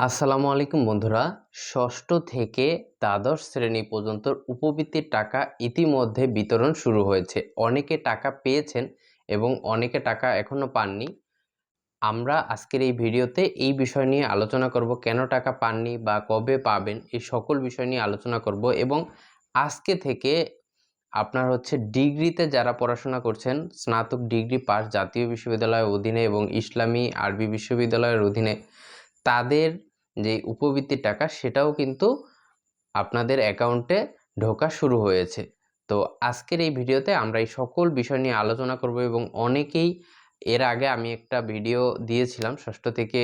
আসসালামু আলাইকুম বন্ধুরা। ষষ্ঠ থেকে দ্বাদশ শ্রেণি পর্যন্ত উপবৃত্তির টাকা ইতিমধ্যে বিতরণ শুরু হয়েছে। অনেকে টাকা পেয়েছেন এবং অনেকে টাকা এখনও পাননি। আমরা আজকের এই ভিডিওতে এই বিষয় নিয়ে আলোচনা করব, কেন টাকা পাননি বা কবে পাবেন, এই সকল বিষয় নিয়ে আলোচনা করব এবং আজকে থেকে আপনার হচ্ছে ডিগ্রিতে যারা পড়াশোনা করছেন, স্নাতক ডিগ্রি পাস জাতীয় বিশ্ববিদ্যালয়ের অধীনে এবং ইসলামী আরবি বিশ্ববিদ্যালয়ের অধীনে, তাদের যে উপবৃত্তির টাকা সেটাও কিন্তু আপনাদের অ্যাকাউন্টে ঢোকা শুরু হয়েছে। তো আজকের এই ভিডিওতে আমরা এই সকল বিষয় নিয়ে আলোচনা করব এবং অনেকেই এর আগে আমি একটা ভিডিও দিয়েছিলাম, ষষ্ঠ থেকে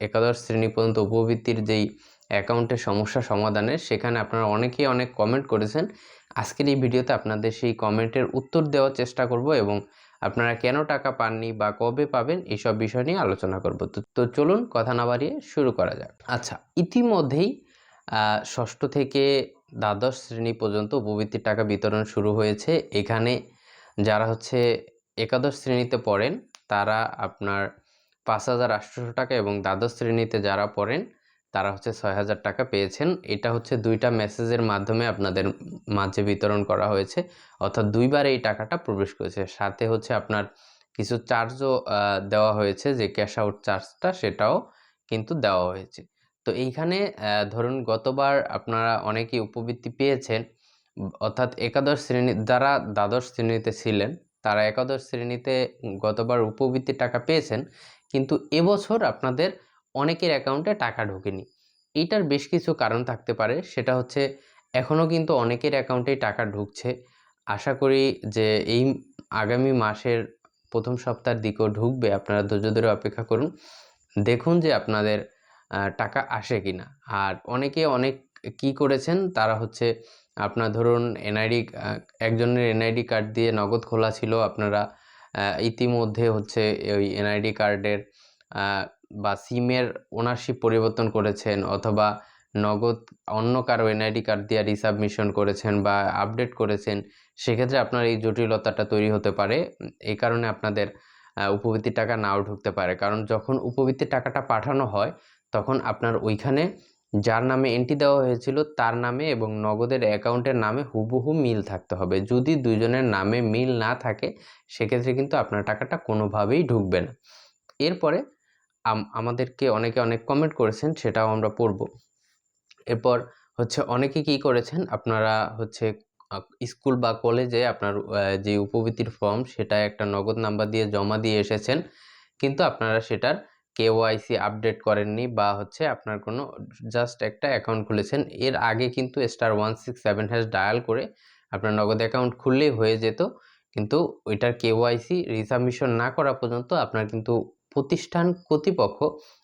একাদশ শ্রেণি পর্যন্ত উপবৃত্তির যেই অ্যাকাউন্টের সমস্যা সমাধানের, সেখানে আপনারা অনেকেই অনেক কমেন্ট করেছেন। আজকের এই ভিডিওতে আপনাদের সেই কমেন্টের উত্তর দেওয়ার চেষ্টা করব এবং আপনারা কেন টাকা পাননি বা কবে পাবেন এইসব বিষয় নিয়ে আলোচনা করব। তো তো চলুন কথা না বাড়িয়ে শুরু করা যাক। আচ্ছা ইতিমধ্যেই ষষ্ঠ থেকে দ্বাদশ শ্রেণি পর্যন্ত উপবৃত্তির টাকা বিতরণ শুরু হয়েছে। এখানে যারা হচ্ছে একাদশ শ্রেণীতে পড়েন, তারা আপনার পাঁচ হাজার আটশোশো টাকা এবং দ্বাদশ শ্রেণীতে যারা পড়েন তারা হচ্ছে ছয় হাজার টাকা পেয়েছেন। এটা হচ্ছে দুইটা মেসেজের মাধ্যমে আপনাদের মাঝে বিতরণ করা হয়েছে। অর্থাৎ দুইবার এই টাকাটা প্রবেশ করেছে। সাথে হচ্ছে আপনার কিছু চার্জও দেওয়া হয়েছে যে ক্যাশ আউট চার্জটা সেটাও কিন্তু দেওয়া হয়েছে। তো এইখানে ধরুন গতবার আপনারা অনেকেই উপবৃত্তি পেয়েছেন। অর্থাৎ একাদশ শ্রেণি, যারা দ্বাদশ শ্রেণীতে ছিলেন, তারা একাদশ শ্রেণীতে গতবার উপবৃত্তির টাকা পেয়েছেন। কিন্তু এবছর আপনাদের অনেকের অ্যাকাউন্টে টাকা ঢোকেনি। এইটার বেশ কিছু কারণ থাকতে পারে। সেটা হচ্ছে এখনও কিন্তু অনেকের অ্যাকাউন্টেই টাকা ঢুকছে। আশা করি যে এই আগামী মাসের প্রথম সপ্তাহের দিকেও ঢুকবে। আপনারা ধৈর্য ধরে অপেক্ষা করুন। দেখুন যে আপনাদের টাকা আসে কি না আর অনেকে অনেক কি করেছেন, তারা হচ্ছে আপনার ধরুন এনআইডি একজনের এনআইডি কার্ড দিয়ে নগদ খোলা ছিল। আপনারা ইতিমধ্যে হচ্ছে ওই এনআইডি কার্ডের বা সিমের ওনারশিপ পরিবর্তন করেছেন অথবা নগদ অন্য কারও এনআইডি কার্ড দিয়ে রিসাবমিশন করেছেন বা আপডেট করেছেন, সেক্ষেত্রে আপনার এই জটিলতাটা তৈরি হতে পারে। এই কারণে আপনাদের উপবৃত্তির টাকা নাও ঢুকতে পারে। কারণ যখন উপবৃত্তির টাকাটা পাঠানো হয়, তখন আপনার ওইখানে যার নামে এন্ট্রি দেওয়া হয়েছিল, তার নামে এবং নগদের অ্যাকাউন্টের নামে হুবহু মিল থাকতে হবে। যদি দুজনের নামে মিল না থাকে, সেক্ষেত্রে কিন্তু আপনার টাকাটা কোনোভাবেই ঢুকবে না। এরপরে আমাদেরকে অনেকে অনেক কমেন্ট করেছেন, সেটাও আমরা পড়ব। এরপর হচ্ছে অনেকে কি করেছেন, আপনারা হচ্ছে স্কুল বা কলেজে আপনার যে উপবৃত্তির ফর্ম সেটা একটা নগদ নাম্বার দিয়ে জমা দিয়ে এসেছেন, কিন্তু আপনারা সেটার কেওয়াইসি আপডেট করেননি বা হচ্ছে আপনার কোনো জাস্ট একটা অ্যাকাউন্ট খুলেছেন। এর আগে কিন্তু star one six seven hash dial করে আপনার নগদ অ্যাকাউন্ট খুললেই হয়ে যেত, কিন্তু ওইটার কেওয়াইসি রিসাবমিশন না করা পর্যন্ত আপনার কিন্তু প্রতিষ্ঠান কর্তৃপক্ষ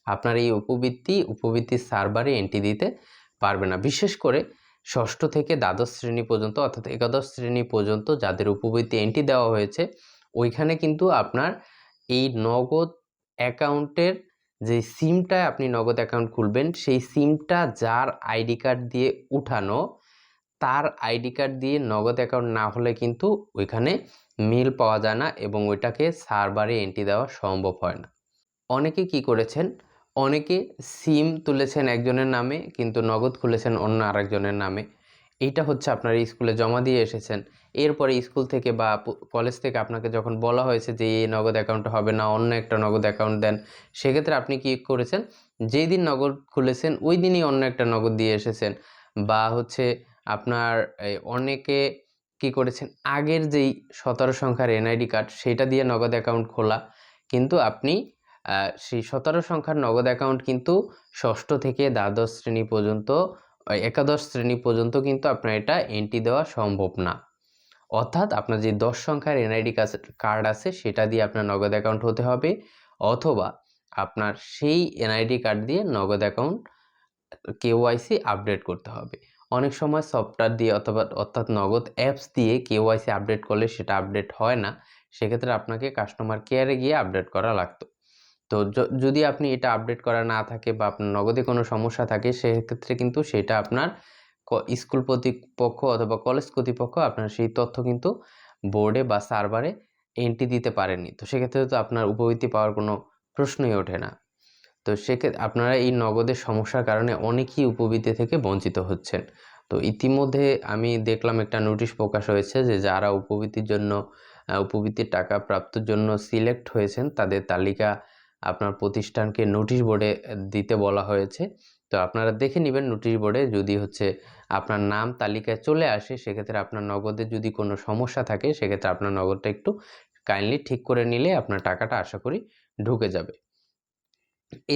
আপনার এই উপবৃত্তি উপবৃত্তির সার্ভারে এন্ট্রি দিতে পারবে না। বিশেষ করে ষষ্ঠ থেকে দ্বাদশ শ্রেণি পর্যন্ত অর্থাৎ একাদশ শ্রেণি পর্যন্ত যাদের উপবৃত্তি এন্ট্রি দেওয়া হয়েছে, ওইখানে কিন্তু আপনার এই নগদ অ্যাকাউন্টের যে সিমটায় আপনি নগদ অ্যাকাউন্ট খুলবেন, সেই সিমটা যার আইডি কার্ড দিয়ে উঠানো, তার আইডি কার্ড দিয়ে নগদ অ্যাকাউন্ট না হলে কিন্তু ওইখানে মিল পাওয়া যায় না এবং ওইটাকে সার্ভারে এন্ট্রি দেওয়া সম্ভব হয় না। অনেকে কি করেছেন? অনেকে সিম তুলেছেন একজনের নামে, কিন্তু নগদ খুলেছেন অন্য আরেকজনের নামে। এইটা হচ্ছে আপনার স্কুলে জমা দিয়ে এসেছেন। এরপরে স্কুল থেকে বা কলেজ থেকে আপনাকে যখন বলা হয়েছে যে এই নগদ অ্যাকাউন্ট হবে না, অন্য একটা নগদ অ্যাকাউন্ট দেন, সেক্ষেত্রে আপনি কি করেছেন? যেই দিন নগদ খুলেছেন, ওই দিনই অন্য একটা নগদ দিয়ে এসেছেন। বা হচ্ছে আপনার অনেকে কি করেছেন? আগের যেই সতেরো সংখ্যার এনআইডি কার্ড, সেটা দিয়ে নগদ অ্যাকাউন্ট খোলা। কিন্তু আপনি সেই সতেরো সংখ্যার নগদ অ্যাকাউন্ট কিন্তু ষষ্ঠ থেকে দ্বাদশ শ্রেণি পর্যন্ত একাদশ শ্রেণি পর্যন্ত কিন্তু আপনার এটা এন্ট্রি দেওয়া সম্ভব না। অর্থাৎ আপনার যে দশ সংখ্যার এনআইডি কার্ড আছে সেটা দিয়ে আপনার নগদ অ্যাকাউন্ট হতে হবে, অথবা আপনার সেই এনআইডি কার্ড দিয়ে নগদ অ্যাকাউন্ট কেওয়াইসি আপডেট করতে হবে। অনেক সময় সফটওয়্যার দিয়ে অথবা অর্থাৎ নগদ অ্যাপস দিয়ে কেওয়াইসি আপডেট করলে সেটা আপডেট হয় না, সেক্ষেত্রে আপনাকে কাস্টমার কেয়ারে গিয়ে আপডেট করা লাগতো। তো যদি আপনি এটা আপডেট করা না থাকে বা আপনার নগদে কোনো সমস্যা থাকে, সেক্ষেত্রে কিন্তু সেটা আপনার স্কুল কর্তৃপক্ষ অথবা কলেজ কর্তৃপক্ষ আপনার সেই তথ্য কিন্তু বোর্ডে বা সার্ভারে এন্ট্রি দিতে পারেননি। তো সেক্ষেত্রে তো আপনার উপবৃত্তি পাওয়ার কোনো প্রশ্নই ওঠে না। তো সেক্ষেত্রে আপনারা এই নগদের সমস্যার কারণে অনেকেই উপবৃত্তি থেকে বঞ্চিত হচ্ছেন। তো ইতিমধ্যে আমি দেখলাম একটা নোটিশ প্রকাশ হয়েছে যে যারা উপবৃত্তির জন্য উপবৃত্তির টাকা প্রাপ্তির জন্য সিলেক্ট হয়েছেন, তাদের তালিকা আপনার প্রতিষ্ঠানকে নোটিশ বোর্ডে দিতে বলা হয়েছে। তো আপনারা দেখে নেবেন নোটিশ বোর্ডে যদি হচ্ছে আপনার নাম তালিকায় চলে আসে, সেক্ষেত্রে আপনার নগদে যদি কোনো সমস্যা থাকে, সেক্ষেত্রে আপনার নগদটা একটু কাইন্ডলি ঠিক করে নিলে আপনার টাকাটা আশা করি ঢুকে যাবে।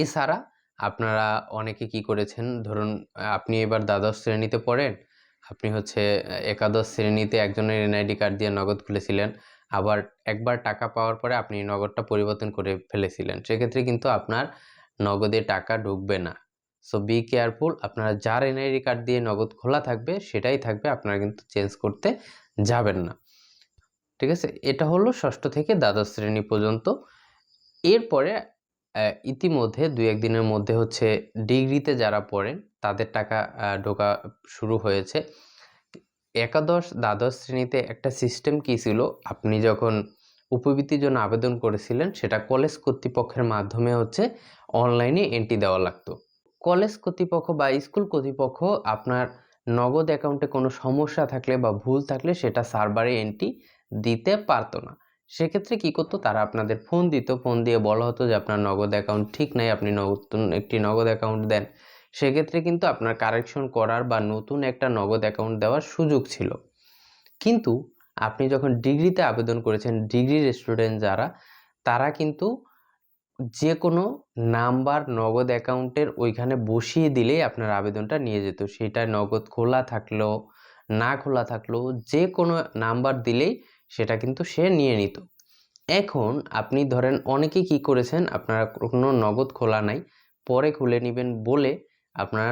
এছাড়া আপনারা অনেকে কি করেছেন? ধরুন, আপনি এবার দ্বাদশ শ্রেণীতে পড়েন, আপনি হচ্ছে একাদশ শ্রেণীতে একজনের এনআইডি কার্ড দিয়ে নগদ খুলেছিলেন। আবার একবার টাকা পাওয়ার পরে আপনি নগদটা পরিবর্তন করে ফেলেছিলেন। সেক্ষেত্রে কিন্তু আপনার নগদে টাকা ঢুকবে না। সো বি কেয়ারফুল আপনারা যার এনআইডি কার্ড দিয়ে নগদ খোলা থাকবে, সেটাই থাকবে। আপনারা কিন্তু চেঞ্জ করতে যাবেন না। ঠিক আছে? এটা হলো ষষ্ঠ থেকে দ্বাদশ শ্রেণি পর্যন্ত। এরপরে ইতিমধ্যে দু একদিনের মধ্যে হচ্ছে ডিগ্রিতে যারা পড়েন, তাদের টাকা ঢোকা শুরু হয়েছে। একাদশ দ্বাদশ শ্রেণীতে একটা সিস্টেম কী ছিল? আপনি যখন উপবৃত্তির জন্য আবেদন করেছিলেন, সেটা কলেজ কর্তৃপক্ষের মাধ্যমে হচ্ছে অনলাইনে এন্ট্রি দেওয়া লাগতো। কলেজ কর্তৃপক্ষ বা স্কুল কর্তৃপক্ষ আপনার নগদ অ্যাকাউন্টে কোনো সমস্যা থাকলে বা ভুল থাকলে সেটা সার্ভারে এন্ট্রি দিতে পারতো না। সেক্ষেত্রে কি করতো? তারা আপনাদের ফোন দিত। ফোন দিয়ে বলা হতো যে, আপনার নগদ অ্যাকাউন্ট ঠিক নাই। আপনি নতুন একটি নগদ অ্যাকাউন্ট দেন। সেক্ষেত্রে কিন্তু আপনার কারেকশন করার বা নতুন একটা নগদ অ্যাকাউন্ট দেওয়ার সুযোগ ছিল। কিন্তু আপনি যখন ডিগ্রিতে আবেদন করেছেন, ডিগ্রির স্টুডেন্ট যারা, তারা কিন্তু যে কোনো নাম্বার নগদ অ্যাকাউন্টের ওইখানে বসিয়ে দিলেই আপনার আবেদনটা নিয়ে যেত। সেটা নগদ খোলা থাকলেও না খোলা থাকলেও যে কোনো নাম্বার দিলেই সেটা কিন্তু সে নিয়ে নিত। এখন আপনি ধরেন অনেকে কি করেছেন, আপনারা কোনো নগদ খোলা নাই, পরে খুলে নেবেন বলে আপনারা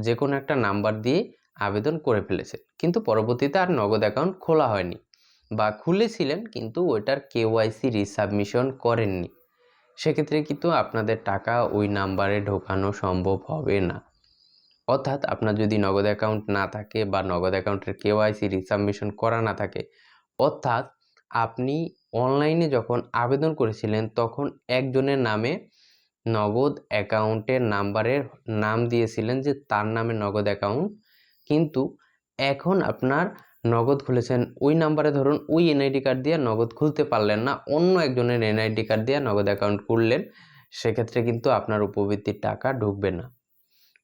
যে কোনো একটা নাম্বার দিয়ে আবেদন করে ফেলেছেন। কিন্তু পরবর্তীতে আর নগদ অ্যাকাউন্ট খোলা হয়নি বা খুলেছিলেন কিন্তু ওইটার কেওয়াইসি রিসাবমিশন করেননি। সেক্ষেত্রে কিন্তু আপনাদের টাকা ওই নাম্বারে ঢোকানো সম্ভব হবে না। অর্থাৎ আপনার যদি নগদ অ্যাকাউন্ট না থাকে বা নগদ অ্যাকাউন্টের কেওয়াইসি রিসাবমিশন করা না থাকে, অর্থাৎ আপনি অনলাইনে যখন আবেদন করেছিলেন তখন একজনের নামে নগদ অ্যাকাউন্টের নাম্বারের নাম দিয়েছিলেন যে তার নামে নগদ অ্যাকাউন্ট। কিন্তু এখন আপনার নগদ খুলেছেন, ওই নাম্বারে ধরুন ওই এনআইডি কার্ড দিয়ে নগদ খুলতে পারলেন না, অন্য একজনের এনআইডি কার্ড দিয়ে নগদ অ্যাকাউন্ট খুললেন, সেক্ষেত্রে কিন্তু আপনার উপবৃত্তির টাকা ঢুকবে না।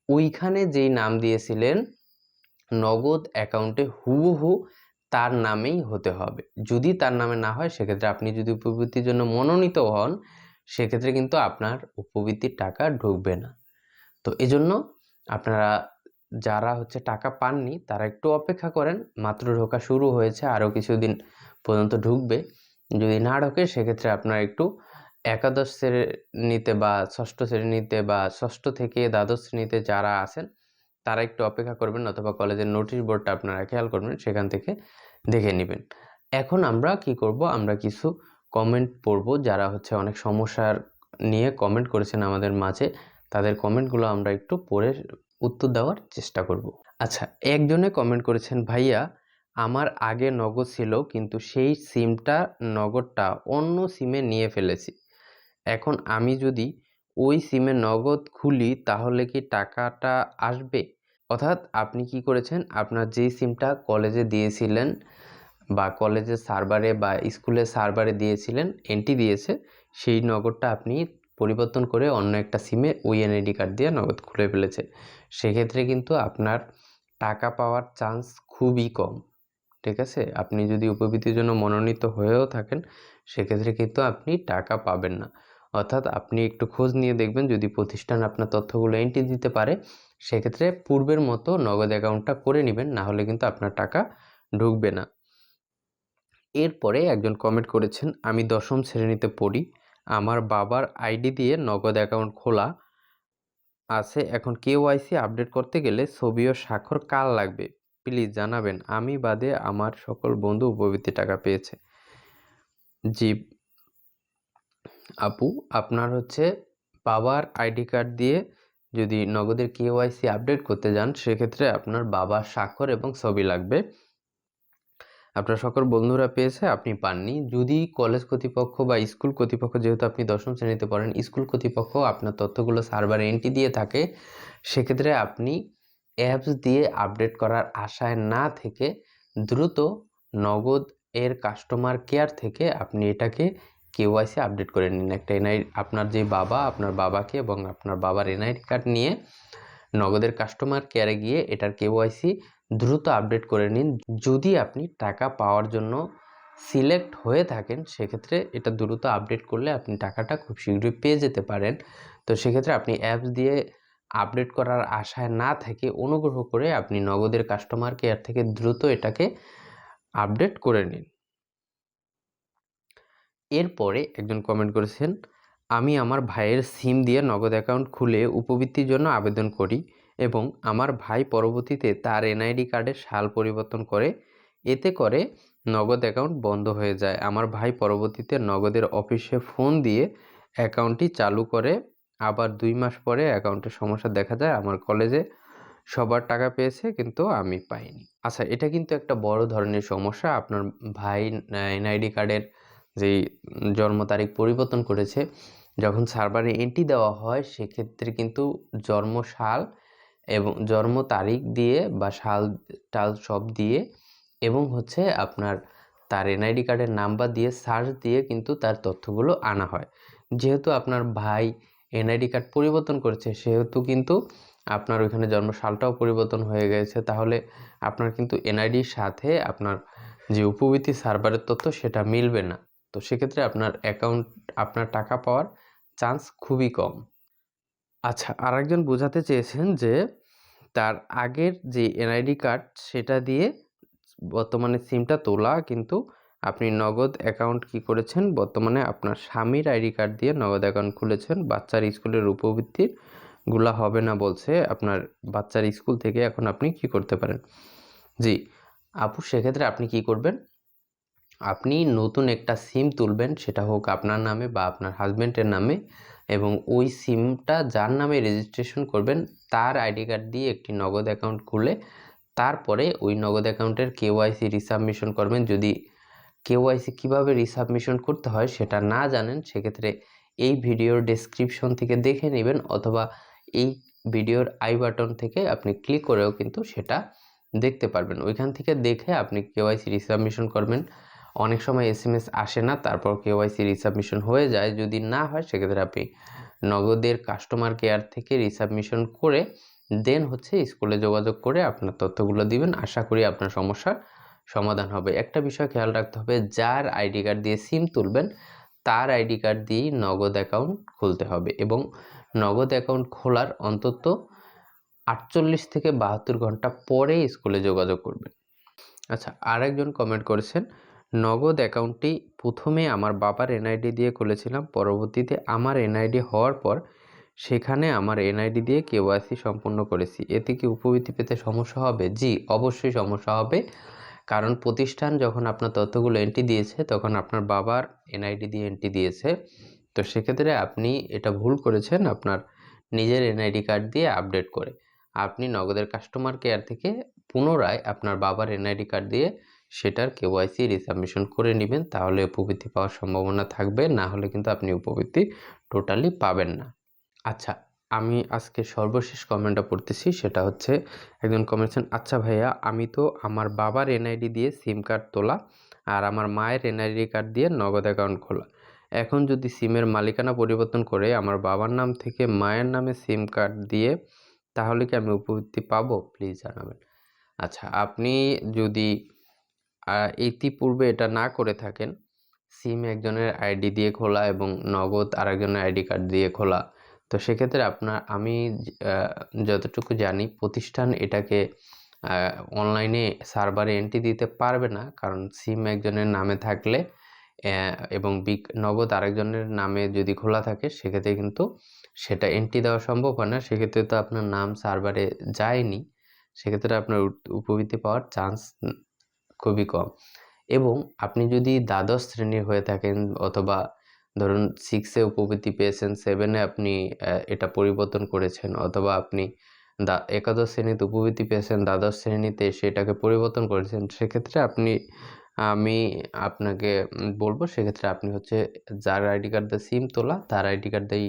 ওইখানে যেই নাম দিয়েছিলেন, নগদ অ্যাকাউন্টে হুবহু তার নামেই হতে হবে। যদি তার নামে না হয়, সেক্ষেত্রে আপনি যদি উপবৃত্তির জন্য মনোনীত হন সেক্ষেত্রে কিন্তু আপনার উপবৃত্তির টাকা ঢুকবে না। তো এজন্য আপনারা যারা হচ্ছে টাকা পাননি, তারা একটু অপেক্ষা করেন। মাত্র ঢোকা শুরু হয়েছে, আরও কিছুদিন পর্যন্ত ঢুকবে। যদি না ঢোকে, সেক্ষেত্রে আপনারা একটু একাদশ শ্রেণীতে বা ষষ্ঠ শ্রেণীতে বা ষষ্ঠ থেকে দ্বাদশ শ্রেণীতে যারা আছেন, তারা একটু অপেক্ষা করবেন অথবা কলেজের নোটিশ বোর্ডটা আপনারা খেয়াল করবেন, সেখান থেকে দেখে নেবেন। এখন আমরা কি করব? আমরা কিছু কমেন্ট পড়ব, যারা হচ্ছে অনেক সমস্যার নিয়ে কমেন্ট করেছেন আমাদের মাঝে, তাদের কমেন্টগুলো আমরা একটু পড়ে উত্তর দেওয়ার চেষ্টা করব। আচ্ছা একজনে কমেন্ট করেছেন, ভাইয়া, আমার আগে নগদ ছিল, কিন্তু সেই সিমটা, নগদটা অন্য সিমে নিয়ে ফেলেছি। এখন আমি যদি ওই সিমে নগদ খুলি, তাহলে কি টাকাটা আসবে? অর্থাৎ আপনি কি করেছেন? আপনার যেই সিমটা কলেজে দিয়েছিলেন বা কলেজের সার্ভারে বা স্কুলের সার্ভারে দিয়েছিলেন এন্ট্রি দিয়েছে, সেই নগদটা আপনি পরিবর্তন করে অন্য একটা সিমে ওই কার্ড দিয়ে নগদ খুলে ফেলেছে। সেক্ষেত্রে কিন্তু আপনার টাকা পাওয়ার চান্স খুবই কম, ঠিক আছে? আপনি যদি উপবৃত্তির জন্য মনোনীত হয়েও থাকেন, সেক্ষেত্রে কিন্তু আপনি টাকা পাবেন না। অর্থাৎ আপনি একটু খোঁজ নিয়ে দেখবেন, যদি প্রতিষ্ঠান আপনার তথ্যগুলো এন্ট্রি দিতে পারে, সেক্ষেত্রে পূর্বের মতো নগদ অ্যাকাউন্টটা করে নেবেন না হলে কিন্তু আপনার টাকা ঢুকবে না। এরপরে একজন কমেন্ট করেছেন, আমি দশম শ্রেণীতে পড়ি। আমার বাবার আইডি দিয়ে নগদ অ্যাকাউন্ট খোলা আছে। এখন কেওয়াইসি আপডেট করতে গেলে ছবি ও স্বাক্ষর কার লাগবে? প্লিজ জানাবেন। আমি বাদে আমার সকল বন্ধু উপবৃত্তি টাকা পেয়েছে। জি আপু, আপনার হচ্ছে বাবার আইডি কার্ড দিয়ে যদি নগদের কেওয়াইসি আপডেট করতে যান, সেক্ষেত্রে আপনার বাবার স্বাক্ষর এবং ছবি লাগবে। আপনার সকল বন্ধুরা পেয়েছে, আপনি পাননি। যদি কলেজ কর্তৃপক্ষ বা স্কুল কর্তৃপক্ষ, যেহেতু আপনি দশম শ্রেণীতে পড়েন, স্কুল কর্তৃপক্ষ আপনার তথ্যগুলো সার্ভারে এন্ট্রি দিয়ে থাকে, সেক্ষেত্রে আপনি অ্যাপস দিয়ে আপডেট করার আশায় না থেকে দ্রুত নগদ এর কাস্টমার কেয়ার থেকে আপনি এটাকে কেওয়াইসি আপডেট করে নিন। একটা এনআই আপনার যে বাবা, আপনার বাবাকে এবং আপনার বাবার এনআইডি কার্ড নিয়ে নগদের কাস্টমার কেয়ারে গিয়ে এটার কেওয়াইসি দ্রুত আপডেট করে নিন। যদি আপনি টাকা পাওয়ার জন্য সিলেক্ট হয়ে থাকেন, সেক্ষেত্রে এটা দ্রুত আপডেট করলে আপনি টাকাটা খুব শীঘ্রই পেয়ে যেতে পারেন। তো সেক্ষেত্রে আপনি অ্যাপস দিয়ে আপডেট করার আশায় না থেকে অনুগ্রহ করে আপনি নগদের কাস্টমার কেয়ার থেকে দ্রুত এটাকে আপডেট করে নিন। এরপরে একজন কমেন্ট করেছেন আমি আমার ভাইয়ের সিম দিয়ে নগদ অ্যাকাউন্ট খুলে উপবৃত্তির জন্য আবেদন করি এবং আমার ভাই পরবর্তীতে তার এনআইডি কার্ডের সাল পরিবর্তন করে, এতে করে নগদ অ্যাকাউন্ট বন্ধ হয়ে যায়। আমার ভাই পরবর্তীতে নগদের অফিসে ফোন দিয়ে অ্যাকাউন্টটি চালু করে, আবার দুই মাস পরে অ্যাকাউন্টের সমস্যা দেখা যায়, আমার কলেজে সবার টাকা পেয়েছে কিন্তু আমি পাইনি। আচ্ছা এটা কিন্তু একটা বড় ধরনের সমস্যা। আপনার ভাই এনআইডি কার্ডের যেই জন্ম তারিখ পরিবর্তন করেছে যখন সার্ভারে এন্ট্রি দেওয়া হয়, সেক্ষেত্রে কিন্তু জন্ম সাল এবং জন্ম তারিখ দিয়ে বা সাল, টাল সব দিয়ে এবং হচ্ছে আপনার তার এনআইডি কার্ডের নাম্বার দিয়ে সার্চ দিয়ে কিন্তু তার তথ্যগুলো আনা হয়। যেহেতু আপনার ভাই এনআইডি কার্ড পরিবর্তন করেছে, সেহেতু কিন্তু আপনার ওইখানে জন্ম সালটাও পরিবর্তন হয়ে গেছে, তাহলে আপনার কিন্তু এনআইডির সাথে আপনার যে উপবৃত্তি সার্ভারের তথ্য, সেটা মিলবে না। তো সেক্ষেত্রে আপনার অ্যাকাউন্ট আপনার টাকা পাওয়ার চান্স খুবই কম। আচ্ছা আরেকজন বোঝাতে চেয়েছেন যে, তার আগের যে এনআইডি কার্ড সেটা দিয়ে বর্তমানে সিমটা তোলা, কিন্তু আপনি নগদ অ্যাকাউন্ট কি করেছেন? বর্তমানে আপনার স্বামীর আইডি কার্ড দিয়ে নগদ অ্যাকাউন্ট খুলেছেন। বাচ্চার স্কুলের উপবৃত্তিরগুলা হবে না বলছে, আপনার বাচ্চার স্কুল থেকে এখন আপনি কি করতে পারেন? জি, আপু, সেক্ষেত্রে আপনি কি করবেন? আপনি নতুন একটা সিম তুলবেন, সেটা হোক আপনার নামে বা আপনার হাজব্যান্ডের নামে এবং ওই সিমটা যার নামে রেজিস্ট্রেশন করবেন, তার আইডি কার্ড দিয়ে একটি নগদ অ্যাকাউন্ট খুলে তারপরে ওই নগদ অ্যাকাউন্টের কেওয়াইসি রিসাবমিশন করবেন। যদি কেওয়াইসি কীভাবে রিসাবমিশন করতে হয় সেটা না জানেন, সেক্ষেত্রে এই ভিডিওর ডেসক্রিপশন থেকে দেখে নেবেন অথবা এই ভিডিওর আই বাটন থেকে আপনি ক্লিক করেও কিন্তু সেটা দেখতে পারবেন। ওইখান থেকে দেখে আপনি কেওয়াইসি রিসাবমিশন করবেন। অনেক সময় এস এম এস আসে না, তারপর কেওয়াইসি রিসাবমিশন হয়ে যায়। যদি না হয়, সেক্ষেত্রে আপনি নগদের কাস্টমার কেয়ার থেকে রিসাবমিশন করে দেন হচ্ছে স্কুলে যোগাযোগ করে আপনার তথ্যগুলো দিবেন। আশা করি আপনার সমস্যার সমাধান হবে। একটা বিষয় খেয়াল রাখতে হবে, যার আইডি কার্ড দিয়ে সিম তুলবেন, তার আইডি কার্ড দিয়েই নগদ অ্যাকাউন্ট খুলতে হবে এবং নগদ অ্যাকাউন্ট খোলার অন্তত আটচল্লিশ থেকে বাহাত্তর ঘণ্টা পরে স্কুলে যোগাযোগ করবেন। আচ্ছা আরেকজন কমেন্ট করেছেন নগদ অ্যাকাউন্টটি প্রথমে আমার বাবার এনআইডি দিয়ে খুলেছিলাম, পরবর্তীতে আমার এনআইডি হওয়ার পর সেখানে আমার এনআইডি দিয়ে কেওয়াইসি সম্পূর্ণ করেছি। এতে কি উপবৃত্তি পেতে সমস্যা হবে? জি, অবশ্যই সমস্যা হবে। কারণ প্রতিষ্ঠান যখন আপনার তথ্যগুলো এন্ট্রি দিয়েছে, তখন আপনার বাবার এনআইডি দিয়ে এন্ট্রি দিয়েছে। তো সেক্ষেত্রে আপনি এটা ভুল করেছেন, আপনার নিজের এনআইডি কার্ড দিয়ে আপডেট করে। আপনি নগদের কাস্টমার কেয়ার থেকে পুনরায় আপনার বাবার এনআইডি কার্ড দিয়ে সেটার কেওয়াইসি রিসাবমিশন করে নেবেন, তাহলে উপবৃত্তি পাওয়ার সম্ভাবনা থাকবে, না হলে কিন্তু আপনি উপবৃত্তি টোটালি পাবেন না। আচ্ছা আমি আজকে সর্বশেষ কমেন্টটা পড়তেছি, সেটা হচ্ছে একজন কমেন্টছেন আচ্ছা ভাইয়া, আমি তো আমার বাবার এনআইডি দিয়ে সিম কার্ড তোলা আর আমার মায়ের এনআইডি কার্ড দিয়ে নগদ অ্যাকাউন্ট খোলা। এখন যদি সিমের মালিকানা পরিবর্তন করে আমার বাবার নাম থেকে মায়ের নামে সিম কার্ড দিয়ে, তাহলে কি আমি উপবৃত্তি পাবো? প্লিজ জানাবেন। আচ্ছা আপনি যদি ইতিপূর্বে এটা না করে থাকেন। সিম একজনের আইডি দিয়ে খোলা এবং নগদ আরেকজনের আইডি কার্ড দিয়ে খোলা। তো সেক্ষেত্রে আপনার, আমি যতটুকু জানি প্রতিষ্ঠান এটাকে অনলাইনে সার্ভারে এন্ট্রি দিতে পারবে না। কারণ সিম একজনের নামে থাকলে এবং নগদ আরেকজনের নামে যদি খোলা থাকে, সেক্ষেত্রে কিন্তু সেটা এন্ট্রি দেওয়া সম্ভব হয় না। সেক্ষেত্রে তো আপনার নাম সার্ভারে যায়নি। সেক্ষেত্রে আপনার উপবৃত্তি পাওয়ার চান্স খুবই কম। এবং আপনি যদি দ্বাদশ শ্রেণির হয়ে থাকেন অথবা ধরুন সিক্সে উপবৃত্তি পেয়েছেন সেভেনে আপনি এটা পরিবর্তন করেছেন অথবা আপনি দা একাদশ শ্রেণীতে উপবৃত্তি পেয়েছেন, দ্বাদশ শ্রেণীতে সেটাকে পরিবর্তন করেছেন, সেক্ষেত্রে আপনি, আমি আপনাকে বলব সেক্ষেত্রে আপনি হচ্ছে যার আইডি কার্ড দিয়ে সিম তোলা, তার আইডি কার্ড দিয়েই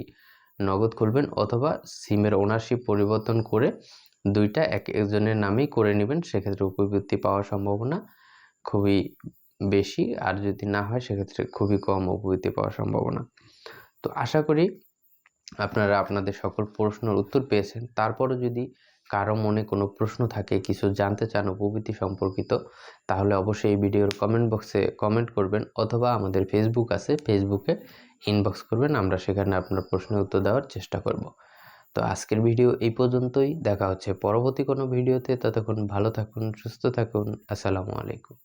নগদ খুলবেন অথবা সিমের ওনারশিপ পরিবর্তন করে দুইটা এক একজনের নামেই করে নেবেন, সেক্ষেত্রে উপবৃত্তি পাওয়ার সম্ভাবনা খুবই বেশি, আর যদি না হয় সেক্ষেত্রে খুবই কম উপবৃত্তি পাওয়ার সম্ভাবনা। তো আশা করি আপনারা আপনাদের সকল প্রশ্নের উত্তর পেয়েছেন। তারপরও যদি কারও মনে কোনো প্রশ্ন থাকে, কিছু জানতে চান উপবৃত্তি সম্পর্কিত, তাহলে অবশ্যই এই ভিডিওর কমেন্ট বক্সে কমেন্ট করবেন, অথবা আমাদের ফেসবুক আছে ফেসবুকে ইনবক্স করবেন, আমরা সেখানে আপনার প্রশ্নের উত্তর দেওয়ার চেষ্টা করব। তো আজকের ভিডিও এই পর্যন্তই, দেখা হচ্ছে পরবর্তী কোনো ভিডিওতে, ততক্ষণ ভালো থাকুন, সুস্থ থাকুন, আসসালামু আলাইকুম।